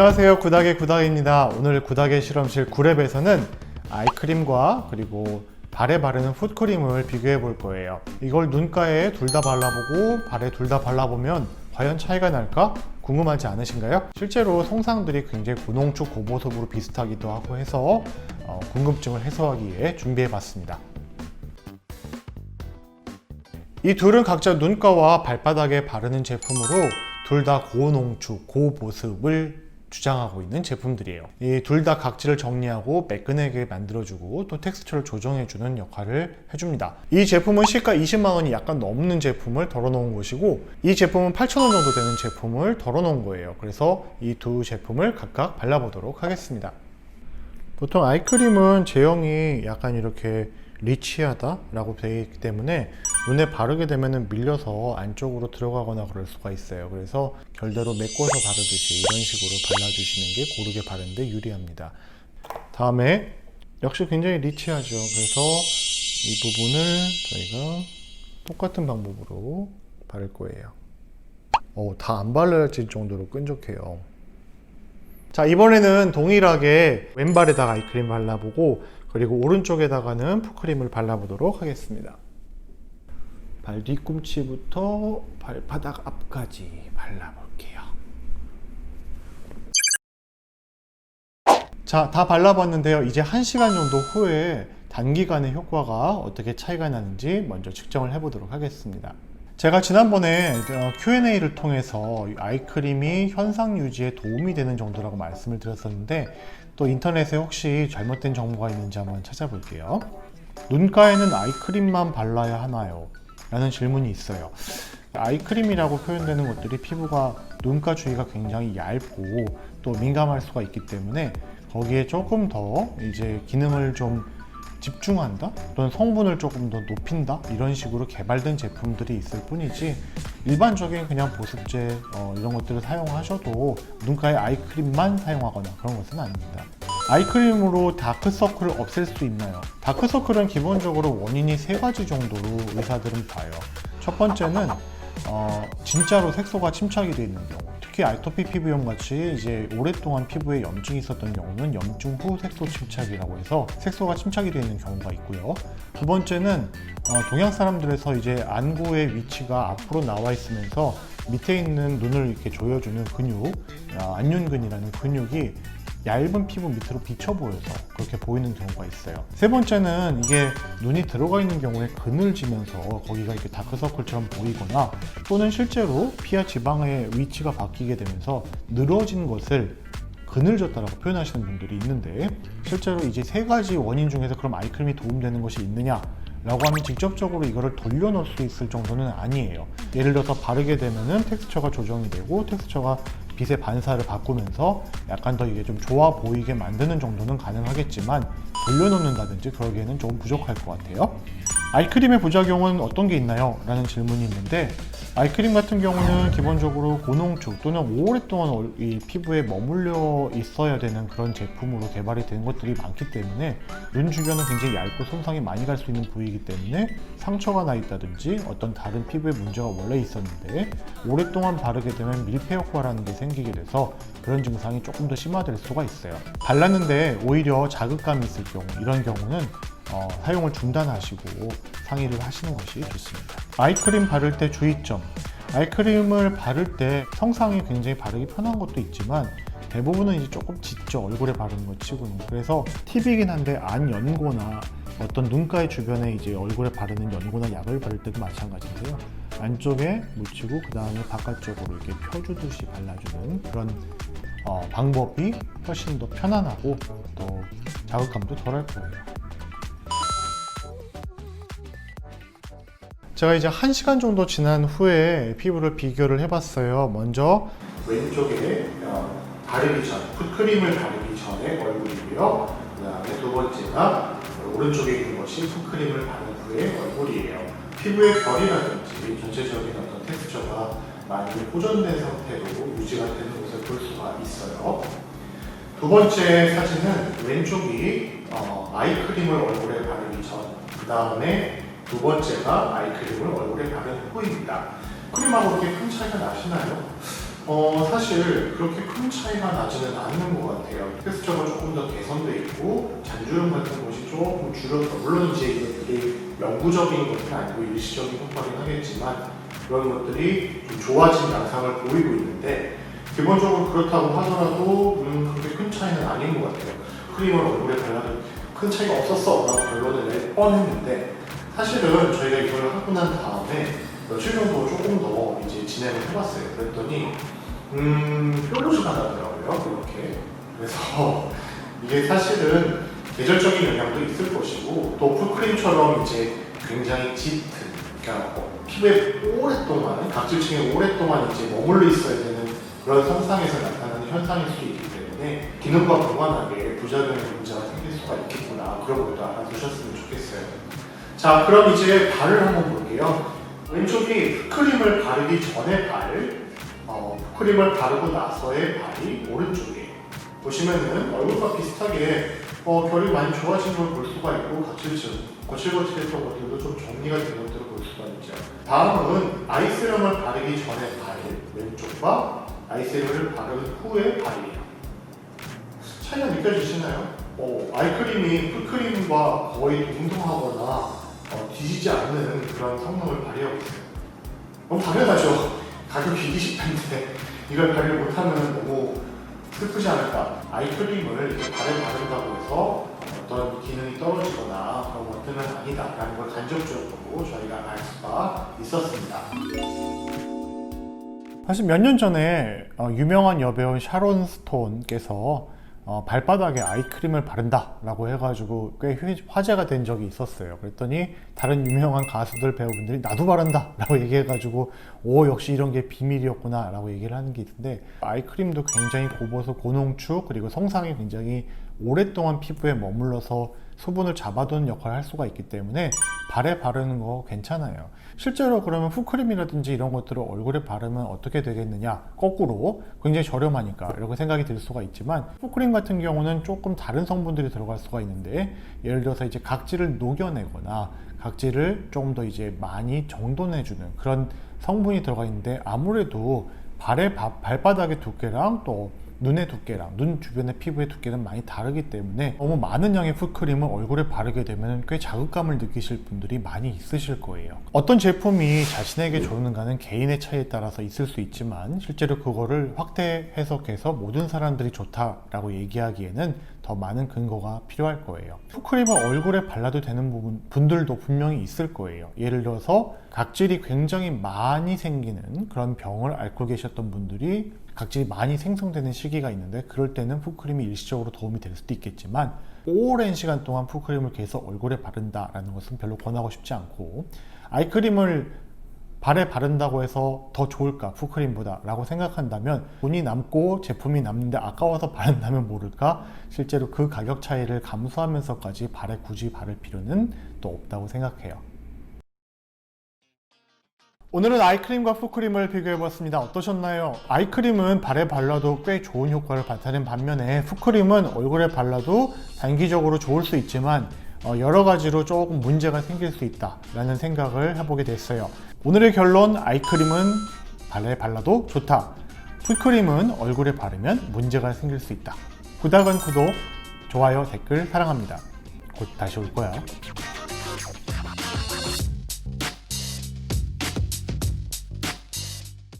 안녕하세요 구닥의 구닥입니다 오늘 구닥의 실험실 9랩에서는 아이크림과 그리고 발에 바르는 풋크림을 비교해 볼 거예요 이걸 눈가에 둘 다 발라보고 발에 둘 다 발라보면 과연 차이가 날까? 궁금하지 않으신가요? 실제로 성상들이 굉장히 고농축 고보습으로 비슷하기도 하고 해서 어, 궁금증을 해소하기 위해 준비해 봤습니다 이 둘은 각자 눈가와 발바닥에 바르는 제품으로 둘 다 고농축, 고보습을 주장하고 있는 제품들이에요. 이 둘 다 각질을 정리하고 매끈하게 만들어주고 또 텍스처를 조정해주는 역할을 해줍니다. 이 제품은 시가 20만 원이 약간 넘는 제품을 덜어놓은 것이고 이 제품은 8천 원 정도 되는 제품을 덜어놓은 거예요. 그래서 이 두 제품을 각각 발라보도록 하겠습니다. 보통 아이크림은 제형이 약간 이렇게 리치하다라고 되어 있기 때문에 눈에 바르게 되면 밀려서 안쪽으로 들어가거나 그럴 수가 있어요. 그래서 결대로 메꿔서 바르듯이 이런 식으로 발라주시는 게 고르게 바르는데 유리합니다. 다음에 역시 굉장히 리치하죠. 그래서 이 부분을 저희가 똑같은 방법으로 바를 거예요. 어, 다안 발라질 정도로 끈적해요. 자 이번에는 동일하게 왼발에다가 아이크림 발라보고 그리고 오른쪽에다가는 푸크림을 발라보도록 하겠습니다. 발 뒤꿈치부터 발바닥 앞까지 발라볼게요. 자, 다 발라봤는데요. 이제 1시간 정도 후에 단기간의 효과가 어떻게 차이가 나는지 먼저 측정을 해보도록 하겠습니다. 제가 지난번에 어, Q&A를 통해서 이 아이크림이 현상 유지에 도움이 되는 정도라고 말씀을 드렸었는데 또 인터넷에 혹시 잘못된 정보가 있는지 한번 찾아볼게요. 눈가에는 아이크림만 발라야 하나요? 라는 질문이 있어요. 아이크림이라고 표현되는 것들이 피부가 눈가 주위가 굉장히 얇고 또 민감할 수가 있기 때문에 거기에 조금 더 이제 기능을 좀 집중한다 또는 성분을 조금 더 높인다 이런 식으로 개발된 제품들이 있을 뿐이지 일반적인 그냥 보습제 어, 이런 것들을 사용하셔도 눈가에 아이크림만 사용하거나 그런 것은 아닙니다. 아이크림으로 다크서클을 없앨 수 있나요? 다크서클은 기본적으로 원인이 세 가지 정도로 의사들은 봐요. 첫 번째는 어, 진짜로 색소가 침착이 되어 있는 경우 특히 아토피 피부염 같이 이제 오랫동안 피부에 염증이 있었던 경우는 염증 후 색소 침착이라고 해서 색소가 침착이 되어 있는 경우가 있고요. 두 번째는 어, 동양 사람들에서 이제 안구의 위치가 앞으로 나와 있으면서 밑에 있는 눈을 이렇게 조여주는 근육, 아, 안윤근이라는 근육이 얇은 피부 밑으로 비쳐 보여서 그렇게 보이는 경우가 있어요. 세 번째는 이게 눈이 들어가 있는 경우에 그늘지면서 거기가 이렇게 다크서클처럼 보이거나 또는 실제로 피하 지방의 위치가 바뀌게 되면서 늘어진 것을 그늘졌다라고 표현하시는 분들이 있는데 실제로 이제 세 가지 원인 중에서 그럼 아이크림이 도움되는 것이 있느냐 라고 하면 직접적으로 이거를 돌려놓을 수 있을 정도는 아니에요. 예를 들어서 바르게 되면은 텍스처가 조정이 되고 텍스처가 빛의 반사를 바꾸면서 약간 더 이게 좀 좋아 보이게 만드는 정도는 가능하겠지만 돌려놓는다든지 그러기에는 조금 부족할 것 같아요. 아이크림의 부작용은 어떤 게 있나요? 라는 질문이 있는데 아이크림 같은 경우는 기본적으로 고농축 또는 오랫동안 얼- 이 피부에 머물러 있어야 되는 그런 제품으로 개발이 된 것들이 많기 때문에 눈 주변은 굉장히 얇고 손상이 많이 갈 수 있는 부위이기 때문에 상처가 나 있다든지 어떤 다른 피부에 문제가 원래 있었는데 오랫동안 바르게 되면 밀폐 효과라는 게 생기게 돼서 그런 증상이 조금 더 심화될 수가 있어요. 발랐는데 오히려 자극감이 있을 경우 이런 경우는 어, 사용을 중단하시고 상의를 하시는 것이 좋습니다. 아이크림 바를 때 주의점. 아이크림을 바를 때 성상이 굉장히 바르기 편한 것도 있지만 대부분은 이제 조금 짙죠 얼굴에 바르는 것 치고는 그래서 팁이긴 한데 안 연고나 어떤 눈가의 주변에 이제 얼굴에 바르는 연고나 약을 바를 때도 마찬가지인데요 안쪽에 묻히고 그 다음에 바깥쪽으로 이렇게 펴주듯이 발라주는 그런 어, 방법이 훨씬 더 편안하고 또 자극감도 덜할 거예요. 제가 이제 1시간 정도 지난 후에 피부를 비교를 해봤어요. 먼저 왼쪽에 어, 바르기 전, 풋크림을 바르기 전에 얼굴이고요. 그 다음에 두 번째가 오른쪽에 있는 것이 풋크림을 바른 후에 얼굴이에요. 피부의 결이라든지 전체적인 어떤 텍스처가 많이 보존된 상태로 유지가 되는 것을 볼 수가 있어요. 두 번째 사진은 왼쪽이 어, 아이크림을 얼굴에 바르기 전, 그 다음에 두 번째가 아이크림을 얼굴에 바른 후입니다. 크림하고 이렇게 큰 차이가 나시나요? 어, 사실 그렇게 큰 차이가 나지는 않는 것 같아요. 텍스처가 조금 더 개선돼 있고 잔주름 같은 것이 조금 줄어들어 물론 이제 이것들이 영구적인 것은 아니고 일시적인 효과긴 하겠지만 그런 것들이 좀 좋아진 양상을 보이고 있는데 기본적으로 그렇다고 하더라도 음, 그렇게 큰 차이는 아닌 것 같아요. 크림을 얼굴에 발라도 큰 차이가 없었어 라고 결론을 낼 뻔했는데 사실은 저희가 이걸 하고 난 다음에 며칠 정도 조금 더 이제 진행을 해봤어요. 그랬더니 음 뾰루지가 나더라고요. 그렇게 그래서 이게 사실은 계절적인 영향도 있을 것이고 또 풀크림처럼 이제 굉장히 짙은 그러니까 어, 피부에 오랫동안 각질층에 오랫동안 이제 머물러 있어야 되는 그런 상상에서 나타나는 현상일 수 있기 때문에 기능과 무관하게 부작용의 문제가 생길 수가 있겠구나 그런 것도 알아두셨으면 좋겠어요. 자 그럼 이제 발을 한번 볼게요. 왼쪽이 크림을 바르기 전에 발, 어, 크림을 바르고 나서의 발이 오른쪽이에요. 보시면은 얼굴과 비슷하게 어, 결이 많이 좋아진 걸 볼 수가 있고 각질층, 거칠거칠했던 것들도 좀 정리가 된 것들을 볼 수가 있죠. 다음은 아이세럼을 바르기 전에 발, 왼쪽과 아이세럼을 바른 후의 발이에요. 차이가 느껴지시나요? 어, 아이크림이 풀크림과 거의 동등하거나 어, 뒤지지 않는 그런 성능을 발휘하고 있어요. 너무 당연하죠. 가격이 20배인데 이걸 발휘 못하면 너무 슬프지 않을까. 아이크림을 이제 발에 바른다고 해서 어떤 기능이 떨어지거나 그런 것들은 아니다라는 걸 간접적으로 저희가 알 수가 있었습니다. 사실 몇 년 전에 어, 유명한 여배우 샤론 스톤께서 어, 발바닥에 아이크림을 바른다라고 해가지고 꽤 휘- 화제가 된 적이 있었어요. 그랬더니 다른 유명한 가수들 배우분들이 나도 바른다라고 얘기해가지고 오 역시 이런 게 비밀이었구나라고 얘기를 하는 게 있는데 아이크림도 굉장히 고보수 고농축 그리고 성상이 굉장히 오랫동안 피부에 머물러서 수분을 잡아두는 역할을 할 수가 있기 때문에 발에 바르는 거 괜찮아요. 실제로 그러면 푸크림이라든지 이런 것들을 얼굴에 바르면 어떻게 되겠느냐? 거꾸로 굉장히 저렴하니까 이렇게 생각이 들 수가 있지만 푸크림 같은 경우는 조금 다른 성분들이 들어갈 수가 있는데 예를 들어서 이제 각질을 녹여내거나 각질을 조금 더 이제 많이 정돈해주는 그런 성분이 들어가 있는데 아무래도 발의 바- 발바닥의 두께랑 또 눈의 두께랑 눈 주변의 피부의 두께는 많이 다르기 때문에 너무 많은 양의 풋크림을 얼굴에 바르게 되면 꽤 자극감을 느끼실 분들이 많이 있으실 거예요. 어떤 제품이 자신에게 좋은가는 개인의 차이에 따라서 있을 수 있지만 실제로 그거를 확대 해석해서 모든 사람들이 좋다라고 얘기하기에는 더 많은 근거가 필요할 거예요. 풋크림을 얼굴에 발라도 되는 부분, 분들도 분명히 있을 거예요. 예를 들어서 각질이 굉장히 많이 생기는 그런 병을 앓고 계셨던 분들이 각질이 많이 생성되는 시기가 있는데 그럴 때는 풋크림이 일시적으로 도움이 될 수도 있겠지만 오랜 시간 동안 풋크림을 계속 얼굴에 바른다라는 것은 별로 권하고 싶지 않고 아이크림을 발에 바른다고 해서 더 좋을까 풋크림보다 라고 생각한다면 돈이 남고 제품이 남는데 아까워서 바른다면 모를까 실제로 그 가격 차이를 감수하면서까지 발에 굳이 바를 필요는 또 없다고 생각해요 오늘은 아이크림과 풋크림을 비교해봤습니다. 어떠셨나요? 아이크림은 발에 발라도 꽤 좋은 효과를 나타낸 반면에 풋크림은 얼굴에 발라도 단기적으로 좋을 수 있지만 어, 여러 가지로 조금 문제가 생길 수 있다라는 생각을 해보게 됐어요. 오늘의 결론 아이크림은 발에 발라도 좋다. 풋크림은 얼굴에 바르면 문제가 생길 수 있다. 구독은 구독, 좋아요, 댓글 사랑합니다. 곧 다시 올 거야.